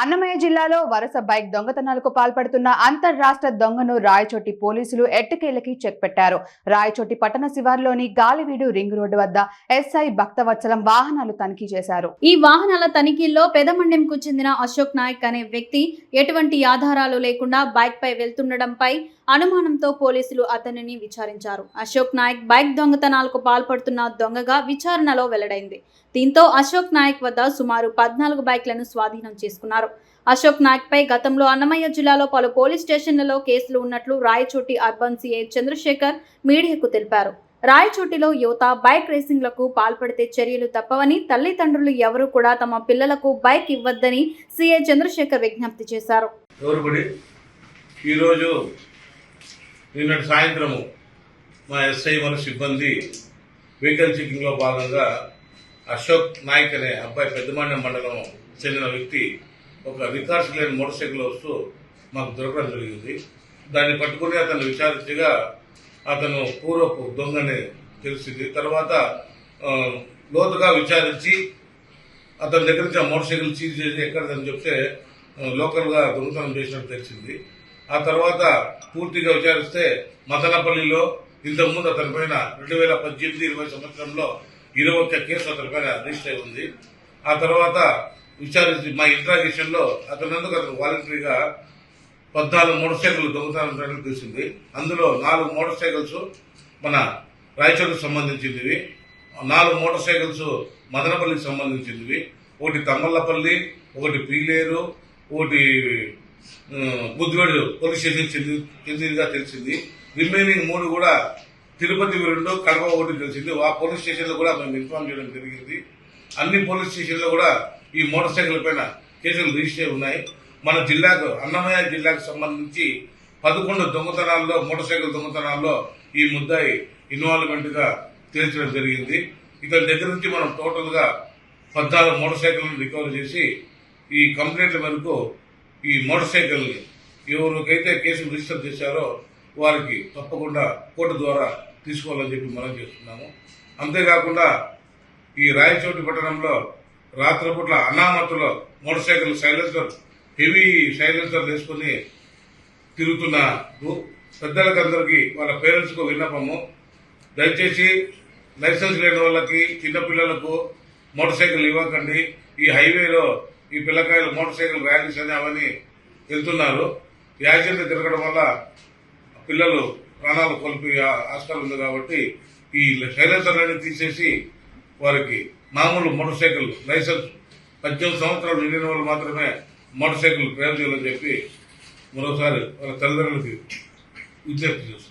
అన్నమయ్య జిల్లాలో వరుస బైక్ దొంగతనాలకు పాల్పడుతున్న అంతర్రాష్ట్ర దొంగను రాయచోటి పోలీసులు ఎట్టకేలకి చెక్ పెట్టారు. రాయచోటి పట్టణ శివార్లోని గాలివీడు రింగ్ రోడ్డు వద్ద ఎస్ఐ భక్తవత్సలం వాహనాలు తనిఖీ చేశారు. ఈ వాహనాల తనిఖీల్లో పెదమండెంకు చెందిన అశోక్ నాయక్ అనే వ్యక్తి ఎటువంటి ఆధారాలు లేకుండా బైక్ పై వెళ్తుండడంపై అనుమానంతో పోలీసులు అతనిని విచారించారు. అశోక్ నాయక్ బైక్ దొంగతనాలకు పాల్పడుతున్న దొంగగా విచారణలో వెల్లడైంది. దీంతో అశోక్ నాయక్ వద్ద సుమారు పద్నాలుగు బైక్లను స్వాధీనం చేసుకున్నారు. అశోక్ నాయక్ పై గతంలో అన్నమయ్య జిల్లాలో పలు పోలీస్ స్టేషన్లలో కేసులు ఉన్నట్లు రాయచోటి అర్బన్ సిఐ చంద్రశేఖర్ మీడియాకు తెలిపారు. రాయచోటిలో యువత బైక్ రేసింగ్లకు పాల్పడితే చర్యలు తప్పవని తల్లిదండ్రులు ఎవరూ కూడా తమ పిల్లలకు బైక్ ఇవ్వద్దని సీఐ చంద్రశేఖర్ విజ్ఞప్తి చేశారు. ఈరోజు నిన్నటి సాయంత్రము మా ఎస్ఐ మన సిబ్బంది వెహికల్ చెకింగ్లో భాగంగా అశోక్ నాయక్ అనే అబ్బాయి పెద్దమాండ మండలం చెందిన వ్యక్తి ఒక రికార్డ్స్ లేని మోటార్ సైకిల్ వస్తూ మాకు దొరకడం జరిగింది. దాన్ని పట్టుకుని అతను విచారించగా అతను పూర్వపు దొంగని తెలిసింది. తర్వాత లోతుగా విచారించి అతని దగ్గర నుంచి ఆ మోటార్ సైకిల్ సీజ్ చేసి ఎక్కడదని చెప్తే లోకల్గా దొంగతనం చేసినట్టు తెలిసింది. ఆ తర్వాత పూర్తిగా విచారిస్తే మదనపల్లిలో ఇంతకుముందు అతని పైన రెండు వేల పద్దెనిమిది ఇరవై సంవత్సరంలో ఇరవై ఒక్క కేసు అతని పైన రిజిస్టర్ అయి ఉంది. ఆ తర్వాత విచారించి మా ఇంట్రాగేషన్లో అతనందుకు అతను వాలంటరీగా పద్నాలుగు మోటార్ సైకిల్ దొంగతనం జరిగినట్టు తెలిసింది అందులో నాలుగు మోటార్ సైకిల్స్ మన రాయచూరుకు సంబంధించినవి నాలుగు మోటార్ సైకిల్స్ మదనపల్లికి సంబంధించినవి. ఒకటి తమ్మల్లపల్లి ఒకటి పీలేరు ఒకటి ఆ, బుద్ధివేడు పోలీస్ స్టేషన్ చెంది చెందినదిగా తెలిసింది. రిమైనింగ్ మూడు కూడా తిరుపతి రెండు కడప ఒకటి తెలిసింది. ఆ పోలీస్ స్టేషన్లో కూడా మేము ఇన్ఫార్మ్ చేయడం జరిగింది. అన్ని పోలీస్ స్టేషన్లో కూడా ఈ మోటార్ సైకిల్ పైన కేసులు రిజిస్టర్ ఉన్నాయి. మన జిల్లాకు అన్నమయ్య జిల్లాకు సంబంధించి పదకొండు దొంగతనాల్లో మోటార్ సైకిల్ దొంగతనాల్లో ఈ ముద్దాయి ఇన్వాల్వ్మెంట్గా తేల్చడం జరిగింది. ఇతని దగ్గర నుంచి మనం టోటల్గా పద్నాలుగు మోటార్ సైకిల్ని రికవర్ చేసి ఈ కంప్లైంట్ల మేరకు ఈ మోటార్ సైకిల్ని ఎవరికైతే కేసులు రిజిస్టర్ చేశారో వారికి తప్పకుండా కోర్టు ద్వారా తీసుకోవాలని చెప్పి మనం చేస్తున్నాము. అంతేకాకుండా ఈ రాయచోటి పట్టణంలో రాత్రిపూట్ల అనామతులో motor cycle silencer heavy silencer తీసుకుని తిరుగుతున్నారు పెద్దలకందరికీ వాళ్ళ పేరెంట్స్కు విన్నపము. దయచేసి లైసెన్స్ లేని వాళ్ళకి చిన్నపిల్లలకు మోటార్ సైకిల్ ఇవ్వకండి. ఈ హైవేలో ఈ పిల్లకాయలు మోటార్ సైకిల్ ర్యాలీస్ అని అవన్నీ వెళ్తున్నారు. యాక్సిడెంట్ తిరగడం వల్ల పిల్లలు ప్రాణాలు కోల్పోయే ఆస్కారం ఉంది కాబట్టి ఈ సైలెన్సర్లన్నీ తీసేసి వారికి మామూలు మోటార్ సైకిల్ లైసెన్స్ పద్దెనిమిది సంవత్సరాలు నిండిన వాళ్ళు మాత్రమే మోటార్ సైకిల్ ప్రయోజనం చేయాలని చెప్పి మరోసారి వాళ్ళ తల్లిదండ్రులకి విజ్ఞప్తి చేస్తున్నాం.